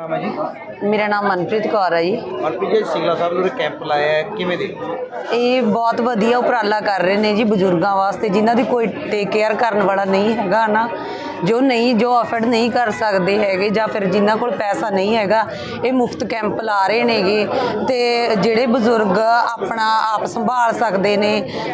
ਨਾਮ ਹੈ ਜੀ? ਮੇਰਾ ਨਾਮ ਮਨਪ੍ਰੀਤ ਕੌਰ ਹੈ ਜੀ। ਮਨਪ੍ਰੀਤ ਜੀ ਸਿੰਗਲਾ ਸਾਹਿਬ ਨੂੰ ਕੈਂਪ ਲਾਇਆ ਹੈ ਕਿਵੇਂ ਦੇ ਇਹ ਬਹੁਤ ਵਧੀਆ ਉਪਰਾਲਾ ਕਰ ਰਹੇ ਨੇ ਜੀ ਬਜ਼ੁਰਗਾਂ ਵਾਸਤੇ ਜਿਨ੍ਹਾਂ ਦੀ ਕੋਈ ਟੇਕ ਕੇਅਰ ਕਰਨ ਵਾਲਾ ਨਹੀਂ ਹੈਗਾ ਨਾ। ਜੋ ਨਹੀਂ ਜੋ ਅਫੋਰਡ ਨਹੀਂ ਕਰ ਸਕਦੇ ਹੈਗੇ ਜਾਂ ਫਿਰ ਜਿਨ੍ਹਾਂ ਕੋਲ ਪੈਸਾ ਨਹੀਂ ਹੈਗਾ ਇਹ ਮੁਫਤ ਕੈਂਪ ਲਾ ਰਹੇ ਨੇਗੇ। ਤੇ ਜਿਹੜੇ ਬਜ਼ੁਰਗ ਆਪਣਾ ਆਪ ਸੰਭਾਲ ਸਕਦੇ ਨੇ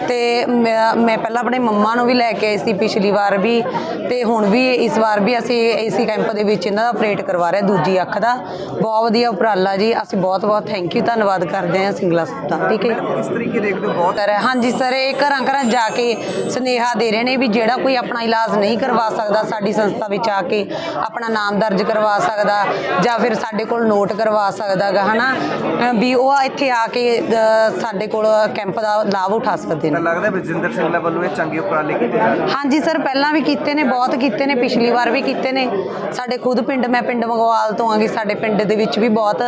ਤੇ ਮੈਂ ਪਹਿਲਾਂ ਆਪਣੇ ਮੰਮਾ ਨੂੰ ਵੀ ਲੈ ਕੇ ਆਈ ਸੀ ਪਿਛਲੀ ਵਾਰ ਵੀ ਤੇ ਹੁਣ ਵੀ ਇਸ ਵਾਰ ਵੀ ਅਸੀਂ ਏਸੀ ਕੈਂਪ ਦੇ ਵਿੱਚ ਇਹਨਾਂ ਦਾ ਆਪਰੇਟ ਕਰਵਾ ਰਹੇ ਦੂਜੀ ਅੱਖ ਦਾ ਬਹੁਤ ਵਧੀਆ ਉਪਰਾਲਾ ਜੀ। ਅਸੀਂ ਬਹੁਤ ਬਹੁਤ ਥੈਂਕ ਯੂ ਧੰਨਵਾਦ ਕਰਦੇ ਹਾਂ ਸਿੰਗਲਾ ਦਾ ਠੀਕ ਹੈ। ਕਿਸ ਤਰੀਕੇ ਦੇਖਦੇ ਹੋ ਬਹੁਤ ਸਰ ਹਾਂਜੀ ਸਰ ਇਹ ਘਰਾਂ ਘਰਾਂ ਜਾ ਕੇ ਸੁਨੇਹਾ ਦੇ ਰਹੇ ਨੇ ਵੀ ਜਿਹੜਾ ਕੋਈ ਆਪਣਾ ਇਲਾਜ ਨਹੀਂ ਕਰਵਾ ਸਕਦਾ ਸਾਡੀ ਸੰਸਥਾ ਵਿੱਚ ਆ ਕੇ ਆਪਣਾ ਨਾਮ ਦਰਜ ਕਰਵਾ ਸਕਦਾ ਜਾਂ ਫਿਰ ਸਾਡੇ ਕੋਲ ਨੋਟ ਕਰਵਾ ਸਕਦਾਗਾ ਹਨਾ? ਅ, ਵੀ ਉਹ ਇੱਥੇ ਆ ਕੇ ਸਾਡੇ ਕੋਲ ਕੈਂਪ ਦਾ ਲਾਭ ਉਠਾ ਸਕਦੇ ਨੇ। ਲੱਗਦਾ ਬਜਿੰਦਰ ਸਿੰਘਲਾ ਵੱਲੋਂ ਇਹ ਚੰਗੇ ਉਪਰਾਲੇ ਕੀਤੇ। ਹਾਂਜੀ ਸਰ ਪਹਿਲਾਂ ਵੀ ਕੀਤੇ ਨੇ ਬਹੁਤ ਕੀਤੇ ਨੇ ਪਿਛਲੀ ਵਾਰ ਵੀ ਕੀਤੇ ਨੇ। ਸਾਡੇ ਖੁਦ ਪਿੰਡ ਮੈਂ ਪਿੰਡ ਮਗਵਾਲ ਤੋਂ ਆਂਗੀ ਸਾਡੇ ਪਿੰਡ ਦੇ ਵਿੱਚ ਵੀ ਬਹੁਤ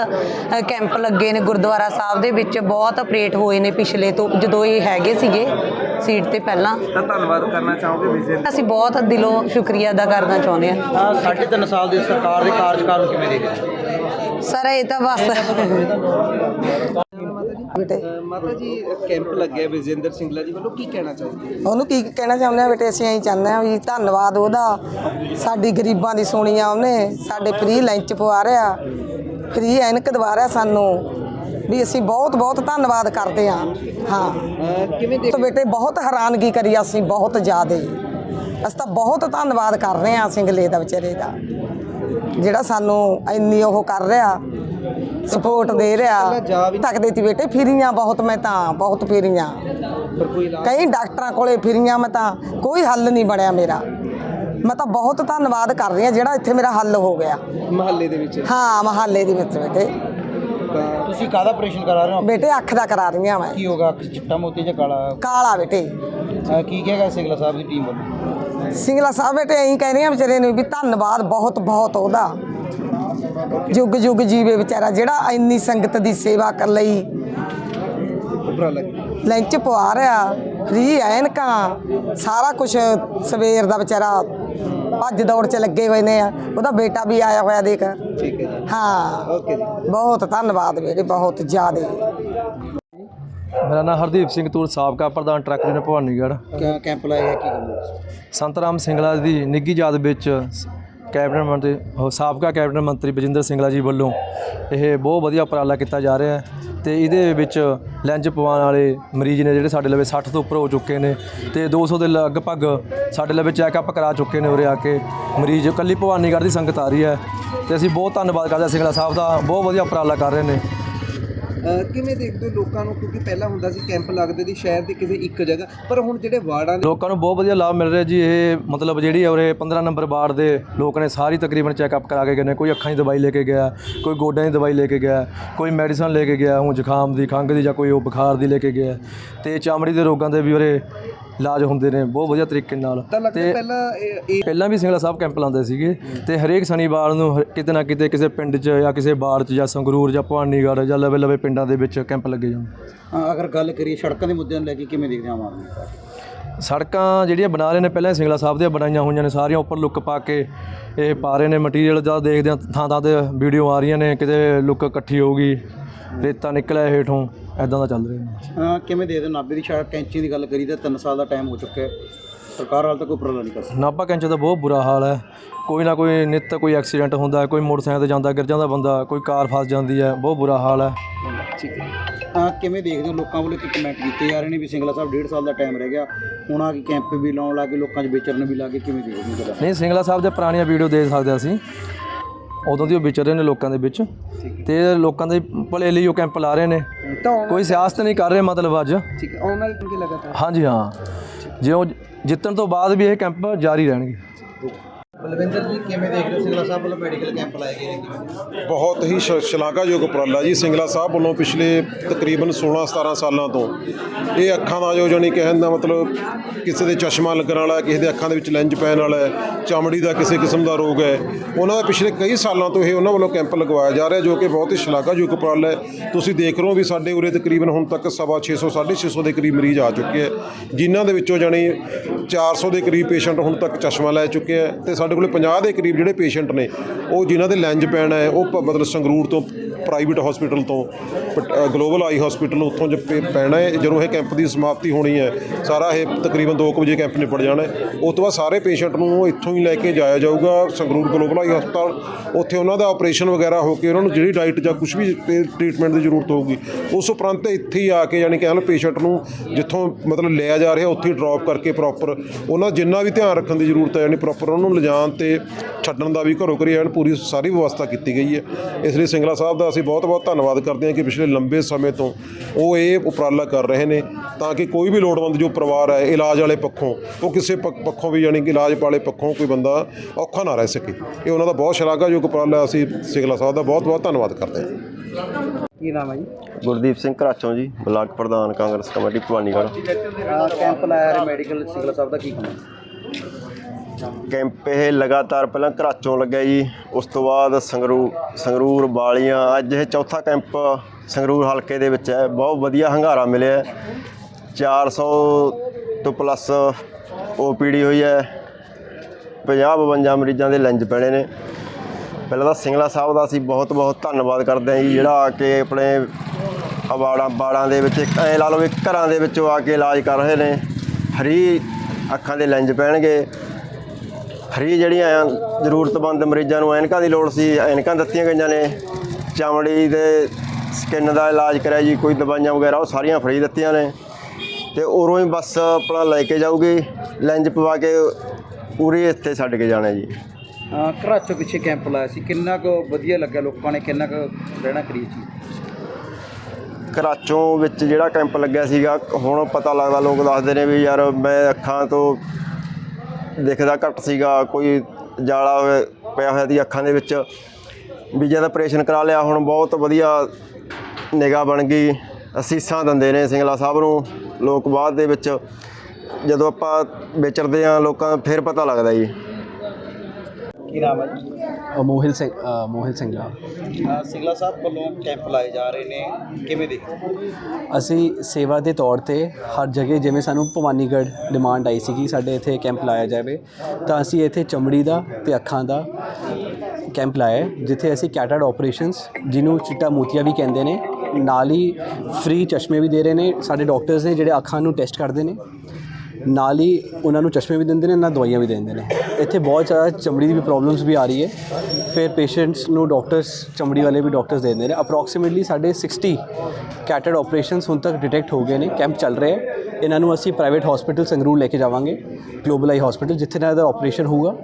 ਕੈਂਪ ਲੱਗੇ ਨੇ ਗੁਰਦੁਆਰਾ ਸਾਹਿਬ ਦੇ ਵਿੱਚ ਬਹੁਤ ਆਪਰੇਟ ਹੋਏ ਨੇ ਪਿਛਲੇ ਤੋਂ ਜਦੋਂ ਇਹ ਹੈਗੇ ਸੀਗੇ ਸੀਟ ਤੇ ਪਹਿਲਾਂ। ਤਾਂ ਧੰਨਵਾਦ ਕਰਨਾ ਚਾਹੋਗੇ ਵਿਜੇ ਅਸੀਂ ਬਹੁਤ ਦਿਲੋਂ ਸ਼ੁਕਰੀਆ ਅਦਾ ਕਰਨਾ ਚਾਹੁੰਦੇ ਹਾਂ। ਆ ਸਾਢੇ ਤਿੰਨ ਸਾਲ ਦੀ ਸਰਕਾਰ ਦੇ ਕਾਰਜਕਾਲ ਨੂੰ ਕਿਵੇਂ ਦੇਖਦੇ ਸਰ ਇਹ ਤਾਂ ਬਸ। ਬੇਟੇ। ਮਾਤਾ ਜੀ ਕੈਂਪ ਲੱਗਿਆ ਵਿਜੇਂਦਰ ਸਿੰਘਲਾ ਜੀ ਵੱਲੋਂ ਕੀ ਕਹਿਣਾ ਚਾਹੋਗੇ? ਉਹਨੂੰ ਕੀ ਕਹਿਣਾ ਚਾਹੁੰਦੇ ਆ ਬੇਟੇ? ਅਸੀਂ ਇਹੀ ਚਾਹੁੰਦੇ ਆ ਵੀ ਧੰਨਵਾਦ ਉਹਦਾ। ਸਾਡੀ ਗਰੀਬਾਂ ਦੀ ਸੁਣੀ ਆ ਉਹਨੇ ਸਾਡੇ ਫ੍ਰੀ ਲੰਚ ਪਵਾ ਰਿਆ ਫ੍ਰੀ ਐਨਕ ਦਵਾ ਰਿਆ ਸਾਨੂੰ ਵੀ ਅਸੀਂ ਬਹੁਤ ਬਹੁਤ ਧੰਨਵਾਦ ਕਰਦੇ ਆ ਹਾਂ। ਕਿਵੇਂ ਤਾਂ ਬੇਟੇ ਬਹੁਤ ਹੈਰਾਨਗੀ ਕਰੀ ਅਸੀਂ ਬਹੁਤ ਜ਼ਿਆਦੇ। ਅਸੀਂ ਤਾਂ ਬਹੁਤ ਧੰਨਵਾਦ ਕਰ ਰਹੇ ਆ ਸਿੰਗਲੇ ਦਾ ਵਿਚਾਰੇ ਦਾ। ਜਿਹੜਾ ਸਾਨੂੰ ਇੰਨੀ ਉਹ ਕਰ ਰਿਹਾ। ਸਪੋਰਟ ਦੇ ਰਿਹਾ। ਤੱਕਦੇ ਤੀ ਬੇਟੇ ਫਿਰੀਆਂ ਬਹੁਤ ਮੈਂ ਤਾਂ ਬਹੁਤ ਫਿਰੀਆਂ। ਕੋਈ ਡਾਕਟਰਾਂ ਕੋਲੇ ਫਿਰੀਆਂ ਮੈਂ ਤਾਂ ਕੋਈ ਹੱਲ ਨਹੀਂ ਬਣਿਆ ਮੇਰਾ। ਮੈਂ ਤਾਂ ਬਹੁਤ ਧੰਨਵਾਦ ਕਰ ਰਹੀ ਹਾਂ ਜਿਹੜਾ ਇੱਥੇ ਮੇਰਾ ਹੱਲ ਹੋ ਗਿਆ। ਮਹੱਲੇ ਦੇ ਵਿੱਚ? ਹਾਂ ਮਹੱਲੇ ਦੇ ਵਿੱਚ ਬੇਟੇ। ਤੁਸੀਂ ਕਾਹਦਾ ਆਪਰੇਸ਼ਨ ਕਰਾ ਰਹੇ ਹੋ? ਬੇਟੇ ਅੱਖ ਦਾ ਕਰਾ ਰਹੀ ਹਾਂ ਮੈਂ। ਕੀ ਹੋਗਾ ਚਿੱਟਾ ਮੋਤੀ ਜਾਂ ਕਾਲਾ? ਕਾਲਾ ਬੇਟੇ। ਕੀ ਕਹੇਗਾ ਸਿੰਗਲਾ ਸਾਹਿਬ ਦੀ ਟੀਮ ਵੱਲੋਂ? ਸਿੰਗਲਾ ਸਾਹਿਬ ਬੇਟੇ ਐਂ ਕਹਿ ਰਹੇ ਆ ਵਿਚਾਰੇ ਨੂੰ ਵੀ ਧੰਨਵਾਦ ਬਹੁਤ ਬਹੁਤ ਉਹਦਾ। ਜੁਗ ਜੁਗ ਜੀਵੇ ਵਿਚਾਰਾ ਜਿਹੜਾ ਇੰਨੀ ਸੰਗਤ ਦੀ ਸੇਵਾ ਕਰ ਲਈ ਲੰਚ ਪਵਾ ਰਿਹਾ ਫ੍ਰੀ ਐਨਕਾਂ ਸਾਰਾ ਕੁਝ ਸਵੇਰ ਦਾ ਵਿਚਾਰਾ ਭੱਜ ਦੌੜ ਚ ਲੱਗੇ ਹੋਏ ਨੇ ਉਹਦਾ ਬੇਟਾ ਵੀ ਆਇਆ ਹੋਇਆ ਦੇਖ। ਠੀਕ ਹੈ ਜੀ। ਹਾਂ। ਓਕੇ ਜੀ। ਬਹੁਤ ਧੰਨਵਾਦ ਵੀਰੇ ਬਹੁਤ ਜ਼ਿਆਦੇ। ਮੇਰਾ ਨਾਮ ਹਰਦੀਪ ਸਿੰਘ ਤੂਰ ਸਾਬਕਾ ਪ੍ਰਧਾਨ ਟਰੱਕ ਯੂਨੀਅਨ ਭਵਾਨੀਗੜ੍ਹ ਕੈਂਪ ਲਾਇਆ ਕੀ ਕਰਨਾ ਸੰਤ ਰਾਮ ਸਿੰਗਲਾ ਦੀ ਨਿੱਗੀ ਯਾਦ ਵਿੱਚ ਕੈਬਨਿਟ ਮੰਤਰੀ, ਉਹ ਸਾਬਕਾ ਕੈਬਨਿਟ ਮੰਤਰੀ ਬਜਿੰਦਰ ਸਿੰਗਲਾ ਜੀ ਵੱਲੋਂ ਇਹ ਬਹੁਤ ਵਧੀਆ ਉਪਰਾਲਾ ਕੀਤਾ ਜਾ ਰਿਹਾ ਹੈ ਤੇ ਇਹਦੇ ਵਿੱਚ ਲੈਂਜ ਪਵਾਉਣ ਵਾਲੇ ਮਰੀਜ਼ ਨੇ ਜਿਹੜੇ ਸਾਡੇ ਲਵੇ 60 ਤੋਂ ਉੱਪਰ ਹੋ ਚੁੱਕੇ ਨੇ ਤੇ 200 ਦੇ ਲਗਭਗ ਸਾਡੇ ਲਵੇ ਚੈੱਕਅਪ ਕਰਾ ਚੁੱਕੇ ਨੇ ਉਰੇ ਆ ਕੇ। ਮਰੀਜ਼ ਕੱਲੀ ਭਵਾਨੀਗੜ੍ਹ ਦੀ ਸੰਗਤ ਆ ਰਹੀ ਹੈ ਤੇ ਅਸੀਂ ਬਹੁਤ ਧੰਨਵਾਦ ਕਰਦੇ ਹਾਂ ਸਿੰਗਲਾ ਸਾਹਿਬ ਦਾ, ਬਹੁਤ ਵਧੀਆ ਉਪਰਾਲਾ ਕਰ ਰਹੇ ਨੇ। ਕਿਵੇਂ ਦੇਖਦੇ ਹੋ ਲੋਕਾਂ ਨੂੰ? ਕਿਉਂਕਿ ਪਹਿਲਾਂ ਹੁੰਦਾ ਸੀ ਕੈਂਪ ਲੱਗਦੇ ਸੀ ਸ਼ਹਿਰ ਦੀ ਕਿਸੇ ਇੱਕ ਜਗ੍ਹਾ, ਪਰ ਹੁਣ ਜਿਹੜੇ ਵਾਰਡਾਂ ਦੇ ਲੋਕਾਂ ਨੂੰ ਬਹੁਤ ਵਧੀਆ ਲਾਭ ਮਿਲ ਰਿਹਾ ਜੀ, ਇਹ ਮਤਲਬ ਜਿਹੜੀ ਹੈ ਉਰੇ 15 ਨੰਬਰ ਵਾਰਡ ਦੇ ਲੋਕ ਨੇ, ਸਾਰੀ ਤਕਰੀਬਨ ਚੈੱਕਅਪ ਕਰਾ ਕੇ ਗਏ ਨੇ। ਕੋਈ ਅੱਖਾਂ ਦੀ ਦਵਾਈ ਲੈ ਕੇ ਗਿਆ, ਕੋਈ ਗੋਡਿਆਂ ਦੀ ਦਵਾਈ ਲੈ ਕੇ ਗਿਆ, ਕੋਈ ਮੈਡੀਸਨ ਲੈ ਕੇ ਗਿਆ, ਹੁਣ ਜ਼ੁਕਾਮ ਦੀ, ਖੰਘ ਦੀ ਜਾਂ ਕੋਈ ਉਹ ਬੁਖਾਰ ਦੀ ਲੈ ਕੇ ਗਿਆ। ਤੇ ਚਮੜੀ ਦੇ ਰੋਗਾਂ ਦੇ ਵੀ ਉਰੇ ਇਲਾਜ ਹੁੰਦੇ ਨੇ ਬਹੁਤ ਵਧੀਆ ਤਰੀਕੇ ਨਾਲ। ਤਾਂ ਲੱਗਦਾ ਪਹਿਲਾਂ ਇਹ ਪਹਿਲਾਂ ਵੀ ਸਿੰਗਲਾ ਸਾਹਿਬ ਕੈਂਪ ਲਾਉਂਦੇ ਸੀਗੇ ਤੇ ਹਰੇਕ ਸ਼ਨੀਵਾਰ ਨੂੰ ਹ- ਕਿਤੇ ਨਾ ਕਿਤੇ ਕਿਸੇ ਪਿੰਡ 'ਚ ਜਾਂ ਕਿਸੇ ਬਾੜ 'ਚ ਜਾਂ ਸੰਗਰੂਰ ਜਾਂ ਭਵਾਨੀਗੜ੍ਹ ਜਾਂ ਲਵੇ ਲਵੇ ਪਿੰਡਾਂ ਦੇ ਵਿੱਚ ਕੈਂਪ ਲੱਗੇ ਜਾਂਦੇ। ਹਾਂ, ਅਗਰ ਗੱਲ ਕਰੀਏ ਸੜਕਾਂ ਦੇ ਮੁੱਦਿਆਂ ਨੂੰ ਲੈ ਕੇ ਕਿਵੇਂ ਦੇਖਦੇ ਆਮ ਆਦਮੀ ਪਾਰਟੀ? ਸੜਕਾਂ ਜਿਹੜੀਆਂ ਬਣਾ ਰਹੇ ਨੇ ਪਹਿਲਾਂ ਹੀ ਸਿੰਗਲਾ ਸਾਹਿਬ ਦੀਆਂ ਬਣਾਈਆਂ ਹੋਈਆਂ ਨੇ ਸਾਰੀਆਂ ਉੱਪਰ ਲੁੱਕ ਪਾ ਕੇ ਇਹ ਪਾ ਰਹੇ ਨੇ ਮਟੀਰੀਅਲ ਦਾ ਦੇਖਦੇ ਹਾਂ ਥਾਂ ਥਾਂ ਤੇ ਵੀਡੀਓ ਆ ਰਹੀਆਂ ਨੇ ਕਿਤੇ ਲੁੱਕ ਇਕੱਠੀ ਹੋਊਗੀ ਰੇਤਾ ਨਿਕਲਿਆ ਹੇਠੋਂ। ਐਦਾਂ ਦਾ ਚੱਲ ਰਿਹਾ ਨੇ ਹਾਂ ਕਿਵੇਂ ਦੇ ਦਿਓ ਨਾਭੇ ਦੀ ਸੜਕ ਕੈਂਚੀ ਦੀ ਗੱਲ ਕਰੀ ਤਾਂ 3 ਸਾਲ ਦਾ ਟਾਈਮ ਹੋ ਚੁੱਕਾ ਹੈ। ਸਰਕਾਰ ਹਾਲ ਤੱਕ ਕੋਈ ਉਪਰਾਲਾ ਨਹੀਂ ਕਰ ਸਕਦੀ। ਨਾਭਾ ਕੈਂਚ ਦਾ ਬਹੁਤ ਬੁਰਾ ਹਾਲ ਹੈ। ਕੋਈ ਨਾ ਕੋਈ ਨਿੱਤ ਕੋਈ ਐਕਸੀਡੈਂਟ ਹੁੰਦਾ ਹੈ ਕੋਈ ਮੋਟਰਸਾਈਕਲ ਤੇ ਜਾਂਦਾ ਗਿਰ ਜਾਂਦਾ ਬੰਦਾ ਕੋਈ ਕਾਰ ਫਸ ਜਾਂਦੀ ਹੈ ਬਹੁਤ ਬੁਰਾ ਹਾਲ ਹੈ। ਠੀਕ ਹੈ। ਹਾਂ ਕਿਵੇਂ ਦੇਖਦੇ ਹੋ? ਲੋਕਾਂ ਵੱਲੋਂ ਇੱਕ ਕਮੈਂਟ ਕੀਤੇ ਜਾ ਰਹੇ ਨੇ ਵੀ ਸਿੰਗਲਾ ਸਾਹਿਬ 1.5 ਸਾਲ ਦਾ ਟਾਈਮ ਰਹਿ ਗਿਆ। ਹੁਣ ਆ ਕੇ ਕੈਂਪ ਵੀ ਲਾਉਣ ਲੱਗੇ ਲੋਕਾਂ 'ਚ ਵਿਚਰਨ ਵੀ ਲੱਗੇ ਕਿਵੇਂ ਦੇਖਦੇ ਹੋ? ਇਹਦਾ? ਨਹੀਂ ਸਿੰਗਲਾ ਸਾਹਿਬ ਦੇ ਪੁਰਾਣੀਆਂ ਵੀਡੀਓ ਦੇਖ ਸਕਦੇ ਅਸੀਂ। ਉਦੋਂ ਦੀ ਉਹ ਵਿਚਰ ਰਹੇ ਨੇ ਲੋਕਾਂ ਦੇ ਵਿੱਚ ਤੇ ਲੋਕਾਂ ਦੇ ਭਲੇ ਲਈ ਉਹ ਕੈਂਪ ਲਾ ਰਹੇ ਨੇ। ਤਾਂ ਕੋਈ ਸਿਆਸਤ ਨਹੀਂ ਕਰ ਰਹੇ ਮਤਲਬ ਅੱਜ। ਠੀਕ ਹੈ ਆਉਣ ਵਾਲੇ ਲਗਾਤਾਰ? ਹਾਂਜੀ ਹਾਂ। ਜਿਉਂ ਜਿੱਤਣ ਤੋਂ ਬਾਅਦ ਵੀ ਇਹ ਕੈਂਪ ਜਾਰੀ ਰਹਿਣਗੇ। ਬਲਵਿੰਦਰ ਜੀ ਕਿਵੇਂ ਦੇਖਦੇ ਹੋ? ਸਿੰਗਲਾ ਸਾਹਿਬ ਵੱਲੋਂ ਮੈਡੀਕਲ ਕੈਂਪ ਲਾਏ ਗਏ ਨੇ ਬਹੁਤ ਹੀ ਸ਼- ਸ਼ਲਾਘਾਯੋਗ ਉਪਰਾਲਾ ਜੀ। ਸਿੰਗਲਾ ਸਾਹਿਬ ਵੱਲੋਂ ਪਿਛਲੇ ਤਕਰੀਬਨ 16 17 ਸਾਲਾਂ ਤੋਂ ਇਹ ਅੱਖਾਂ ਦਾ ਜੋ ਜਾਨੀ ਕਹਿਣ ਦਾ ਮਤਲਬ ਕਿਸੇ ਦੇ ਚਸ਼ਮਾ ਲੱਗਣ ਵਾਲਾ ਕਿਸੇ ਦੇ ਅੱਖਾਂ ਦੇ ਵਿੱਚ ਲੈਂਜ ਪੈਣ ਵਾਲਾ ਹੈ, ਚਮੜੀ ਦਾ ਕਿਸੇ ਕਿਸਮ ਦਾ ਰੋਗ ਹੈ ਉਹਨਾਂ ਦਾ ਪਿਛਲੇ ਕਈ ਸਾਲਾਂ ਤੋਂ ਇਹ ਉਹਨਾਂ ਵੱਲੋਂ ਕੈਂਪ ਲਗਵਾਇਆ ਜਾ ਰਿਹਾ ਜੋ ਕਿ ਬਹੁਤ ਹੀ ਸ਼ਲਾਘਾਯੋਗ ਉਪਰਾਲਾ ਹੈ। ਤੁਸੀਂ ਦੇਖ ਰਹੇ ਹੋ ਵੀ ਸਾਡੇ ਉਰੇ ਤਕਰੀਬਨ ਹੁਣ ਤੱਕ ਸਵਾ 600 650 ਦੇ ਕਰੀਬ ਮਰੀਜ਼ ਆ ਚੁੱਕੇ ਹੈ ਜਿਨ੍ਹਾਂ ਦੇ ਵਿੱਚੋਂ ਜਾਨੀ 400 ਦੇ ਕਰੀਬ ਪੇਸ਼ੈਂਟ ਹੁਣ ਤੱਕ ਚਸ਼ਮਾ ਲੈ ਚੁੱਕੇ ਹੈ ਤੇ ਸਾਡੇ ਸਾਡੇ ਕੋਲੇ 50 ਦੇ ਕਰੀਬ ਜਿਹੜੇ ਪੇਸ਼ੈਂਟ ਨੇ, ਉਹ ਜਿਨ੍ਹਾਂ ਦੇ ਲੈਂਜ ਪੈਣਾ ਹੈ, ਉਹ ਪ- ਮਤਲਬ ਸੰਗਰੂਰ ਤੋਂ ਪ੍ਰਾਈਵੇਟ ਹਸਪੀਟਲ ਤੋਂ ਗਲੋਬਲ ਆਈ ਹਸਪੀਟਲ ਉੱਥੋਂ ਜੇ ਪੇ- ਪੈਣਾ ਹੈ, ਜਦੋਂ ਇਹ ਕੈਂਪ ਦੀ ਸਮਾਪਤੀ ਹੋਣੀ ਹੈ, ਸਾਰਾ ਇਹ ਤਕਰੀਬਨ 2 ਵਜੇ ਕੈਂਪ ਨਿਪਟ ਜਾਣਾ ਹੈ। ਉਸ ਤੋਂ ਬਾਅਦ ਸਾਰੇ ਪੇਸ਼ੈਂਟ ਨੂੰ ਇੱਥੋਂ ਹੀ ਲੈ ਕੇ ਜਾਇਆ ਜਾਊਗਾ, ਸੰਗਰੂਰ ਗਲੋਬਲ ਆਈ ਹਸਪਤਾਲ। ਉੱਥੇ ਉਹਨਾਂ ਦਾ ਆਪਰੇਸ਼ਨ ਵਗੈਰਾ ਹੋ ਕੇ ਉਹਨਾਂ ਨੂੰ ਜਿਹੜੀ ਡਾਈਟ ਜਾਂ ਕੁਝ ਵੀ ਟ੍ਰੀਟਮੈਂਟ ਦੀ ਜ਼ਰੂਰਤ ਹੋਊਗੀ, ਉਸ ਉਪਰੰਤ ਇੱਥੇ ਹੀ ਆ ਕੇ ਯਾਨੀ ਕਿ ਹਲ ਪੇਸ਼ੈਂਟ ਨੂੰ ਜਿੱਥੋਂ ਮਤਲਬ ਲਿਆ ਜਾ ਰਿਹਾ, ਉੱਥੇ ਡ੍ਰੌਪ ਕਰਕੇ ਪ੍ਰੋਪਰ ਉਹਨਾਂ ਜਿੰਨਾ ਵੀ ਧਿਆਨ ਰੱਖਣ ਦੀ ਜ਼ਰੂਰਤ ਹੈ, ਯਾਨੀ ਪ੍ਰੋਪਰ ਉਹਨਾਂ ਨੂੰ ਲਿਜਾ ਲਿਜਾਣ ਤੇ ਛੱਡਣ ਦਾ ਵੀ ਘਰੋਂ ਘਰੀ ਐਨ ਪੂਰੀ ਸਾਰੀ ਵਿਵਸਥਾ ਕੀਤੀ ਗਈ ਹੈ। ਇਸ ਲਈ ਸਿੰਗਲਾ ਸਾਹਿਬ ਦਾ ਅਸੀਂ ਬਹੁਤ ਬਹੁਤ ਧੰਨਵਾਦ ਕਰਦੇ ਹਾਂ ਕਿ ਪਿਛਲੇ ਲੰਬੇ ਸਮੇਂ ਤੋਂ ਉਹ ਇਹ ਉਪਰਾਲਾ ਕਰ ਰਹੇ ਨੇ ਤਾਂ ਕਿ ਕੋਈ ਵੀ ਲੋੜਵੰਦ ਜੋ ਪਰਿਵਾਰ ਹੈ ਇਲਾਜ ਵਾਲੇ ਪੱਖੋਂ ਉਹ ਕਿਸੇ ਪੱਖ- ਪੱਖੋਂ ਵੀ ਯਾਨੀ ਕਿ ਇਲਾਜ ਵਾਲੇ ਪੱਖੋਂ ਕੋਈ ਬੰਦਾ ਔਖਾ ਨਾ ਰਹਿ ਸਕੇ। ਇਹ ਉਹਨਾਂ ਦਾ ਬਹੁਤ ਸ਼ਲਾਘਾਯੋਗ ਉਪਰਾਲਾ ਅਸੀਂ ਸਿੰਗਲਾ ਸਾਹਿਬ ਦਾ ਬਹੁਤ ਬਹੁਤ ਧੰਨਵਾਦ ਕਰਦੇ ਹਾਂ। ਕੀ ਨਾਮ ਹੈ ਜੀ? ਗੁਰਦੀਪ ਸਿੰਘ ਘਰਾਚੋਂ ਜੀ ਬਲਾਕ ਪ੍ਰਧਾਨ ਕਾਂਗਰਸ ਕਮੇਟੀ ਭਵਾਨੀਗੜ੍ਹ। ਕੈਂਪ ਲਾਇਆ ਹੈ ਮੈਡੀਕਲ ਸਿੰਗਲਾ ਸਾਹਿਬ ਦਾ ਕੀ ਕੰਮ ਕੈਂਪ ਇਹ ਲਗਾਤਾਰ ਪਹਿਲਾਂ ਘਰਾਚੋਂ ਲੱਗਿਆ ਜੀ, ਉਸ ਤੋਂ ਬਾਅਦ ਸੰਗਰੂ, ਸੰਗਰੂਰ ਬਾਲੀਆਂ, ਅੱਜ ਇਹ ਚੌਥਾ ਕੈਂਪ ਸੰਗਰੂਰ ਹਲਕੇ ਦੇ ਵਿੱਚ ਹੈ, ਬਹੁਤ ਵਧੀਆ ਹੰਗਾਰਾ ਮਿਲਿਆ ਹੈ। 400 ਤੋਂ ਪਲੱਸ ਓਪੀਡੀ ਹੋਈ ਹੈ 50 52 ਮਰੀਜ਼ਾਂ ਦੇ ਲੰਜ ਪੈਣੇ ਨੇ। ਪਹਿਲਾਂ ਤਾਂ ਸਿੰਗਲਾ ਸਾਹਿਬ ਦਾ ਅਸੀਂ ਬਹੁਤ ਬਹੁਤ ਧੰਨਵਾਦ ਕਰਦੇ ਹਾਂ ਜੀ, ਜਿਹੜਾ ਆ ਕੇ ਆਪਣੇ ਅਵਾੜਾਂ ਬਾੜਾਂ ਦੇ ਵਿੱਚ ਇੱਕ, ਐ ਲਾ ਲਓ ਵੀ ਘਰਾਂ ਦੇ ਵਿੱਚੋਂ ਆ ਕੇ ਇਲਾਜ ਕਰ ਰਹੇ ਨੇ। ਹਰੀ ਅੱਖਾਂ ਦੇ ਲੈਂਜ ਪੈਣਗੇ। ਫਰੀ ਜਿਹੜੀਆਂ ਆ ਜ਼ਰੂਰਤਮੰਦ ਮਰੀਜ਼ਾਂ ਨੂੰ ਐਨਕਾਂ ਦੀ ਲੋੜ ਸੀ ਐਨਕਾਂ ਦਿੱਤੀਆਂ ਗਈਆਂ ਨੇ। ਚਮੜੀ ਦੇ ਸਕਿਨ ਦਾ ਇਲਾਜ ਕਰਿਆ ਜੀ ਕੋਈ ਦਵਾਈਆਂ ਵਗੈਰਾ ਉਹ ਸਾਰੀਆਂ ਫਰੀ ਦਿੱਤੀਆਂ ਨੇ। ਤੇ ਉਰੋਂ ਹੀ ਬੱਸ ਆਪਣਾ ਲੈ ਕੇ ਜਾਊਗੀ ਲੈਂਜ ਪਵਾ ਕੇ ਪੂਰੀ ਇੱਥੇ ਛੱਡ ਕੇ ਜਾਣਾ ਜੀ। ਘਰਾਚੋਂ ਪਿੱਛੇ ਕੈਂਪ ਲਾਇਆ ਸੀ। ਕਿੰਨਾ ਕੁ ਵਧੀਆ ਲੱਗਿਆ ਲੋਕਾਂ ਨੇ ਕਿੰਨਾ ਕੁ ਰਹਿਣਾ ਕਰੀਬ ਸੀ ਘਰਾਚੋਂ ਵਿੱਚ ਜਿਹੜਾ ਕੈਂਪ ਲੱਗਿਆ ਸੀਗਾ ਹੁਣ ਪਤਾ ਲੱਗਦਾ ਲੋਕ ਦੱਸਦੇ ਨੇ ਵੀ ਯਾਰ ਮੈਂ ਅੱਖਾਂ ਤੋਂ ਦਿਖਦਾ ਘੱਟ ਸੀਗਾ, ਕੋਈ ਜਾਲਾ ਪਿਆ ਹੋਇਆ ਦੀ ਅੱਖਾਂ ਦੇ ਵਿੱਚ। ਵੀ ਜਦ ਆਪਰੇਸ਼ਨ ਕਰਾ ਲਿਆ, ਹੁਣ ਬਹੁਤ ਵਧੀਆ ਨਿਗਾਹ ਬਣ ਗਈ। ਅਸੀਸਾਂ ਦਿੰਦੇ ਨੇ ਸਿੰਗਲਾ ਸਾਹਿਬ ਨੂੰ, ਲੋਕ ਬਾਅਦ ਦੇ ਵਿੱਚ, ਜਦੋਂ ਆਪਾਂ ਵਿਚਰਦੇ ਆ ਲੋਕਾਂ ਨੂੰ ਫਿਰ ਪਤਾ ਲੱਗਦਾ ਜੀ। ਕੀ ਨਾਮ ਹੈ ਜੀ? ਅ, ਮੋਹਿਲ ਸਿੰਘ ਅ, ਮੋਹਿਲ ਸਿੰਘ ਆ ਅਹ ਸਿੰਗਲਾ ਸਾਹਿਬ ਵੱਲੋਂ ਕੈਂਪ ਲਾਏ ਜਾ ਰਹੇ ਨੇ। ਕਿਵੇਂ ਦੇਖਦੇ ਅਸੀਂ ਸੇਵਾ ਦੇ ਤੌਰ ਤੇ ਹਰ ਜਗ੍ਹਾ ਜਿਵੇਂ ਸਾਨੂੰ ਭਵਾਨੀਗੜ੍ਹ ਡਿਮਾਂਡ ਆਈ ਸੀ ਕਿ ਸਾਡੇ ਇੱਥੇ ਕੈਂਪ ਲਾਇਆ ਜਾਵੇ ਤਾਂ ਅਸੀਂ ਇੱਥੇ ਚਮੜੀ ਦਾ ਤੇ ਅੱਖਾਂ ਦਾ ਕੈਂਪ ਲਾਇਆ ਹੈ, ਜਿੱਥੇ ਅਸੀਂ ਕੈਟਰਡ ਆਪਰੇਸ਼ਨਸ ਜਿਹਨੂੰ ਚਿੱਟਾ ਮੋਤੀਆ ਵੀ ਕਹਿੰਦੇ ਨੇ ਨਾਲ ਹੀ ਫ੍ਰੀ ਚਸ਼ਮੇ ਵੀ ਦੇ ਰਹੇ ਨੇ ਸਾਡੇ ਡਾਕਟਰਸ ਨੇ ਜਿਹੜੇ ਅੱਖਾਂ ਨੂੰ ਟੈਸਟ ਕਰਦੇ ਨੇ। ਨਾਲ ਹੀ ਉਹਨਾਂ ਨੂੰ ਚਸ਼ਮੇ ਵੀ ਦਿੰਦੇ ਨੇ ਨਾਲ ਦਵਾਈਆਂ ਵੀ ਦਿੰਦੇ ਨੇ। ਇੱਥੇ ਬਹੁਤ ਜ਼ਿਆਦਾ ਚਮੜੀ ਦੀ ਵੀ ਪ੍ਰੋਬਲਮਸ ਵੀ ਆ ਰਹੀ ਹੈ। ਫਿਰ ਪੇਸ਼ੈਂਟਸ ਨੂੰ ਡਾਕਟਰਸ ਚਮੜੀ ਵਾਲੇ ਵੀ ਡਾਕਟਰਸ ਦਿੰਦੇ ਨੇ। ਅਪਰੋਕਸੀਮੇਟਲੀ ਸਾਡੇ 60 ਕੈਟਰਡ ਆਪਰੇਸ਼ਨਸ ਹੁਣ ਤੱਕ ਡਿਟੈਕਟ ਹੋ ਗਏ ਨੇ ਕੈਂਪ ਚੱਲ ਰਹੇ ਹੈ। ਇਹਨਾਂ ਨੂੰ ਅਸੀਂ ਪ੍ਰਾਈਵੇਟ ਹਸਪੀਟਲ ਸੰਗਰੂਰ ਲੈ ਕੇ ਜਾਵਾਂਗੇ ਗਲੋਬਲ ਆਈ ਹਸਪੀਟਲ ਜਿੱਥੇ ਇਹਨਾਂ ਦਾ ਆਪਰੇਸ਼ਨ ਹੋਊਗਾ।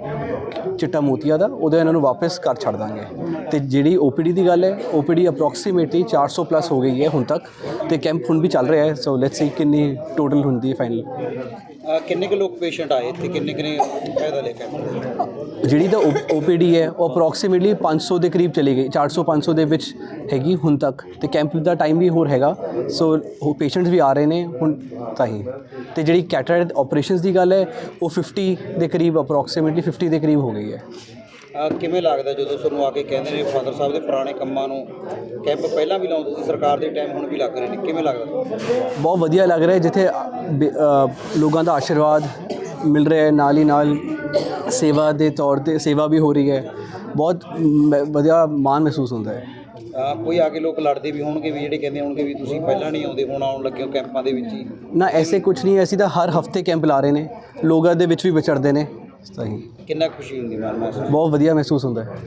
ਚਿੱਟਾ ਮੋਤੀਆ ਦਾ, ਉਹਦਾ ਇਹਨਾਂ ਨੂੰ ਵਾਪਸ ਘਰ ਛੱਡ ਦਾਂਗੇ। ਤੇ ਜਿਹੜੀ ਓਪੀਡੀ ਦੀ ਗੱਲ ਹੈ ਓਪੀਡੀ ਅਪਰੋਕਸੀਮੇਟਲੀ 400 ਪਲੱਸ ਹੋ ਗਈ ਹੈ ਹੁਣ ਤੱਕ, ਤੇ ਕੈਂਪ ਹੁਣ ਵੀ ਚੱਲ ਰਿਹਾ ਹੈ ਸੋ ਲੈਟਸ ਸੀ ਕਿੰਨੀ ਟੋਟਲ ਹੁੰਦੀ ਹੈ ਫਾਈਨਲ ਕਿੰਨੇ ਕੁ ਲੋਕ ਪੇਸ਼ੈਂਟ ਆਏ ਇੱਥੇ? ਕਿੰਨੇ ਕਿੰਨੇ ਫਾਇਦਾ ਲੈ ਕੇ ਜਿਹੜੀ ਤਾਂ ਓਪੀਡੀ ਹੈ, ਉਹ ਅਪਰੋਕਸੀਮੇਟਲੀ 500 ਦੇ ਕਰੀਬ ਚਲੀ ਗਈ। 400 500 ਦੇ ਵਿੱਚ ਹੈਗੀ ਹੁਣ ਤੱਕ। ਤੇ ਕੈਂਪ ਦਾ ਟਾਈਮ ਵੀ ਹੋਰ ਹੈਗਾ। ਸੋ ਉਹ ਪੇਸ਼ੈਂਟਸ ਵੀ ਆ ਰਹੇ ਨੇ ਹੁਣ ਤਾਂ ਹੀ। ਤੇ ਜਿਹੜੀ ਕੈਟਰੈਕਟ ਆਪਰੇਸ਼ਨਸ ਦੀ ਗੱਲ ਹੈ, ਉਹ 50 ਦੇ ਕਰੀਬ ਅਪਰੋਕਸੀਮੇਟਲੀ 50 ਦੇ ਕਰੀਬ ਹੋ ਗਈ ਹੈ। ਕਿਵੇਂ ਲੱਗਦਾ ਜਦੋਂ ਤੁਹਾਨੂੰ ਆ ਕੇ ਕਹਿੰਦੇ ਨੇ ਫਾਦਰ ਸਾਹਿਬ ਦੇ ਪੁਰਾਣੇ ਕੰਮਾਂ ਨੂੰ ਕੈਂਪ ਪਹਿਲਾਂ ਵੀ ਲਾਉਂਦੇ ਸੀ ਸਰਕਾਰ ਦੇ ਟਾਈਮ ਹੁਣ ਵੀ ਲੱਗ ਰਹੇ ਨੇ? ਕਿਵੇਂ ਲੱਗਦਾ? ਬਹੁਤ ਵਧੀਆ ਲੱਗ ਰਿਹਾ ਜਿੱਥੇ ਲੋਕਾਂ ਦਾ ਆਸ਼ੀਰਵਾਦ ਮਿਲ ਰਿਹਾ ਹੈ ਨਾਲ ਹੀ ਨਾਲ ਸੇਵਾ ਦੇ ਤੌਰ ਤੇ ਸੇਵਾ ਵੀ ਹੋ ਰਹੀ ਹੈ। ਬਹੁਤ ਵਧੀਆ ਮਾਣ ਮਹਿਸੂਸ ਹੁੰਦਾ ਹੈ। ਕੋਈ ਆ ਕੇ ਲੋਕ ਲੜਦੇ ਵੀ ਹੋਣਗੇ ਵੀ ਜਿਹੜੇ ਕਹਿੰਦੇ ਹੋਣਗੇ ਵੀ ਤੁਸੀਂ ਪਹਿਲਾਂ ਨਹੀਂ ਆਉਂਦੇ ਹੁਣ ਆਉਣ ਲੱਗੇ ਹੋ ਕੈਂਪਾਂ ਦੇ ਵਿੱਚ ਹੀ। ਨਾ ਐਸੇ ਕੁਝ ਨਹੀਂ ਅਸੀਂ ਤਾਂ ਹਰ ਹਫ਼ਤੇ ਕੈਂਪ ਲਾ ਰਹੇ ਨੇ। ਲੋਕਾਂ ਦੇ ਵਿੱਚ ਵੀ ਵਿਚਰਦੇ ਨੇ। ਤਾਂ ਹੀ ਕਿੰਨਾ ਖੁਸ਼ੀ ਹੁੰਦੀ ਮਨ ਮਹਿਸੂਸ? ਬਹੁਤ ਵਧੀਆ ਮਹਿਸੂਸ ਹੁੰਦਾ ਹੈ।